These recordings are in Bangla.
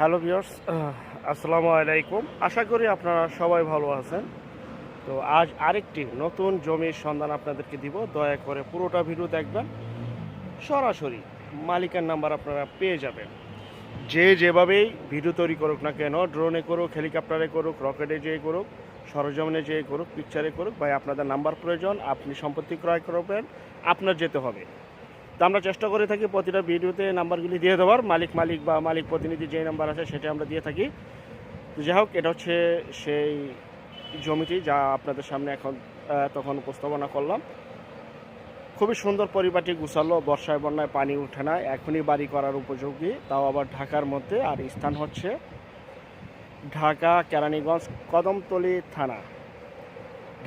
হ্যালো ভিউয়ার্স, আসসালামু আলাইকুম। আশা করি আপনারা সবাই ভালো আছেন। তো আজ আরেকটি নতুন জমির সন্ধান আপনাদেরকে দিব। দয়া করে পুরোটা ভিডিও দেখবেন। সরাসরি মালিকের নাম্বার আপনারা পেয়ে যাবেন। যে যেভাবেই ভিডিও তৈরি করুক না কেন, ড্রোনে করুক, হেলিকপ্টারে করুক, রকেটে যেয়ে করুক, সরজমিনে যেয়ে করুক পিকচারে করুক, ভাই, আপনাদের নাম্বার প্রয়োজন। আপনি সম্পত্তি ক্রয় করবেন, আপনার যেতে হবে। তো আমরা চেষ্টা করে থাকি প্রতিটা ভিডিওতে নাম্বারগুলি দিয়ে দেওয়ার। মালিক মালিক বা মালিক প্রতিনিধি যে নাম্বার আছে সেটা আমরা দিয়ে থাকি। তো যাই হোক, এটা হচ্ছে সেই জমিটি যা আপনাদের সামনে এখন তখন উপস্থাপনা করলাম। খুবই সুন্দর পরিপাটি গুছালো, বর্ষায় বন্যায় পানি উঠে না, এখনই বাড়ি করার উপযোগী। তাও আবার ঢাকার মধ্যে, আর স্থান হচ্ছে ঢাকা কেরানীগঞ্জ কদমতলী থানা।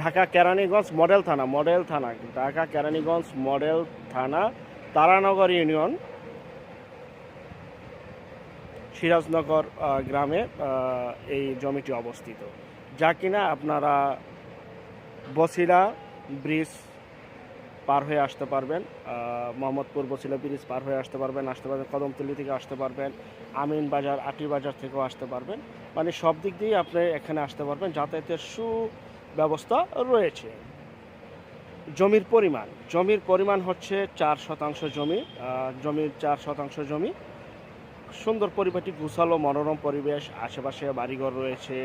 ঢাকা কেরানীগঞ্জ মডেল থানা মডেল থানা, ঢাকা কেরানীগঞ্জ মডেল থানা। তারানগর ইউনিয়ন, সিরাজনগর গ্রামে এই জমিটি অবস্থিত। যা কিনা আপনারা বসিলা ব্রিজ পার হয়ে আসতে পারবেন মোহাম্মদপুর বসিলা ব্রিজ পার হয়ে আসতে পারবেন আসতে পারবেন কদমতলি থেকে আসতে পারবেন, আমিন বাজার, আটি বাজার থেকেও আসতে পারবেন। মানে সব দিক দিয়েই আপনি এখানে আসতে পারবেন, যাতায়াতের সুব্যবস্থা রয়েছে। জমির পরিমাণ। জমির পরিমাণ হচ্ছে চার শতাংশ জমি জমির চার শতাংশ জমি। সুন্দর পরিপাটি গুছালো, মনোরম পরিবেশ, আশেপাশে বাড়িঘর রয়েছে।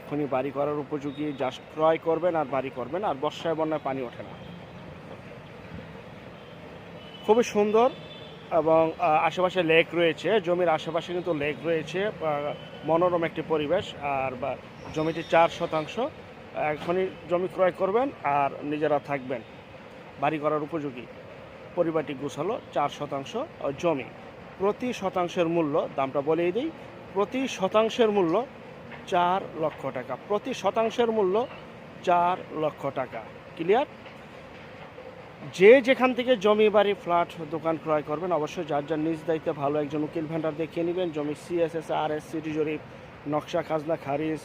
এখনই বাড়ি করার উপযোগী জাস্ট ক্রয় করবেন আর বাড়ি করবেন, আর বর্ষায় বন্যায় পানি ওঠে না। খুবই সুন্দর এবং আশেপাশে লেক রয়েছে। জমির আশেপাশে কিন্তু লেক রয়েছে মনোরম একটি পরিবেশ, আর জমিটি চার শতাংশ। এখনই জমি ক্রয় করবেন আর নিজেরা থাকবেন। বাড়ি করার উপযোগী। পরিবারটি গুছালো চার শতাংশ জমি। প্রতি শতাংশের মূল্য, দামটা বলেই দিই, প্রতি শতাংশের মূল্য চার লক্ষ টাকা। প্রতি শতাংশের মূল্য চার লক্ষ টাকা। ক্লিয়ার? যে যেখান থেকে জমি, বাড়ি, ফ্ল্যাট, দোকান ক্রয় করবেন, অবশ্যই যার যার নিজ দায়িত্বে ভালো একজন উকিল ভেন্ডার দেখিয়ে নেবেন। জমি সিএসএস আর এস সিটি জরিপ নকশা, খাজনা, খারিজ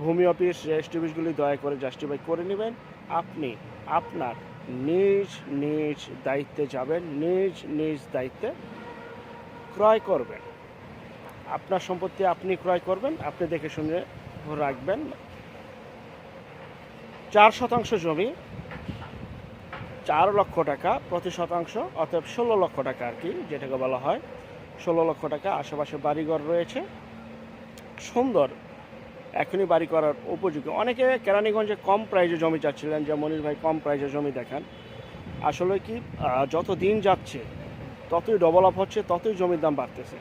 ভূমি অফিস রেজিস্ট্রি অফিসগুলি দয়া করে জাস্টিফাই করে নেবেন। আপনি আপনার নিজ নিজ দায়িত্বে যাবেন, নিজ নিজ দায়িত্বে ক্রয় করবেন। আপনার সম্পত্তি আপনি ক্রয় করবেন, আপনি দেখে শুনে রাখবেন। চার শতাংশ জমি, চার লক্ষ টাকা প্রতি শতাংশ অর্থাৎ ষোলো লক্ষ টাকা আর কি, যেটাকে বলা হয়। ষোলো লক্ষ টাকা, আশেপাশে বাড়িঘর রয়েছে। সুন্দর এখনই বাড়ি করার উপযোগী। অনেকে কেরানীগঞ্জে কম প্রাইজে জমি চাচ্ছিলেন, যে মনির ভাই কম প্রাইজে জমি দেখান। আসলে কি যত দিন যাচ্ছে, ততই ডেভেলপ হচ্ছে, ততই জমির দাম বাড়তেছে।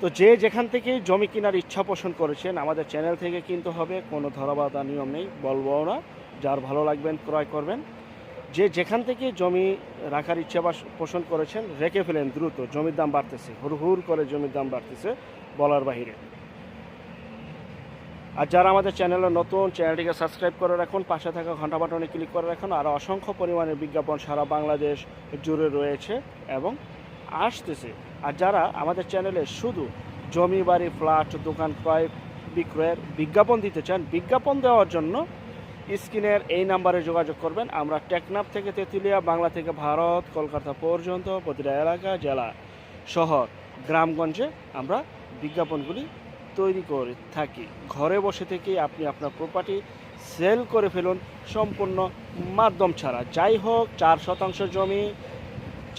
তো যে যেখান থেকে জমি কেনার ইচ্ছা পোষণ করেছেন, আমাদের চ্যানেল থেকে কিনতে হবে, কোনো ধরাবাধা নিয়ম নেই, বলব না। যার ভালো লাগবেন, ক্রয় করবেন। যে যেখান থেকে জমি রাখার ইচ্ছা পোষণ করেছেন, রেখে ফেলেন দ্রুত, জমির দাম বাড়তেছে হুর করে জমির দাম বাড়তেছে বলার বাহিরে। আর যারা আমাদের চ্যানেলে নতুন, চ্যানেলটিকে সাবস্ক্রাইব করে রাখুন, পাশে থাকা ঘণ্টা বাটনে ক্লিক করে রাখুন আর অসংখ্য পরিমাণে বিজ্ঞাপন সারা বাংলাদেশ জুড়ে রয়েছে এবং আসতেছে। আর যারা আমাদের চ্যানেলে শুধু জমি, বাড়ি, ফ্ল্যাট, দোকান, ক্রয় বিক্রয়ের বিজ্ঞাপন দিতে চান, বিজ্ঞাপন দেওয়ার জন্য স্ক্রিনের এই নাম্বারে যোগাযোগ করবেন। আমরা টেকনাফ থেকে তেঁতুলিয়া, বাংলা থেকে ভারত, কলকাতা পর্যন্ত প্রতিটা এলাকা, জেলা, শহর, গ্রামগঞ্জে আমরা বিজ্ঞাপনগুলি তৈরি করে থাকি। ঘরে বসে থেকে আপনি আপনার প্রপার্টি সেল করে ফেলুন। সম্পূর্ণ মাধ্যম ছাড়া। যাই হোক, চার শতাংশ জমি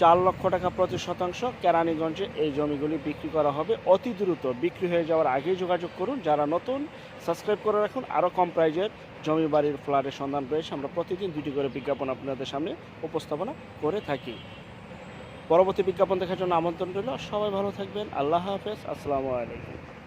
চার লক্ষ টাকা প্রতি শতাংশ কেরানীগঞ্জে এই জমিগুলি বিক্রি করা হবে। অতি দ্রুত বিক্রি হয়ে যাওয়ার আগেই যোগাযোগ করুন। যারা নতুন, সাবস্ক্রাইব করে রাখুন। আরও কম প্রাইজের জমি বাড়ির ফ্ল্যাটের সন্ধান রয়েছে আমরা প্রতিদিন দুটি করে বিজ্ঞাপন আপনাদের সামনে উপস্থাপনা করে থাকি। পরবর্তী বিজ্ঞাপন দেখার জন্য আমন্ত্রণ রইল। সবাই ভালো থাকবেন। আল্লাহ হাফেজ। আসসালামু আলাইকুম।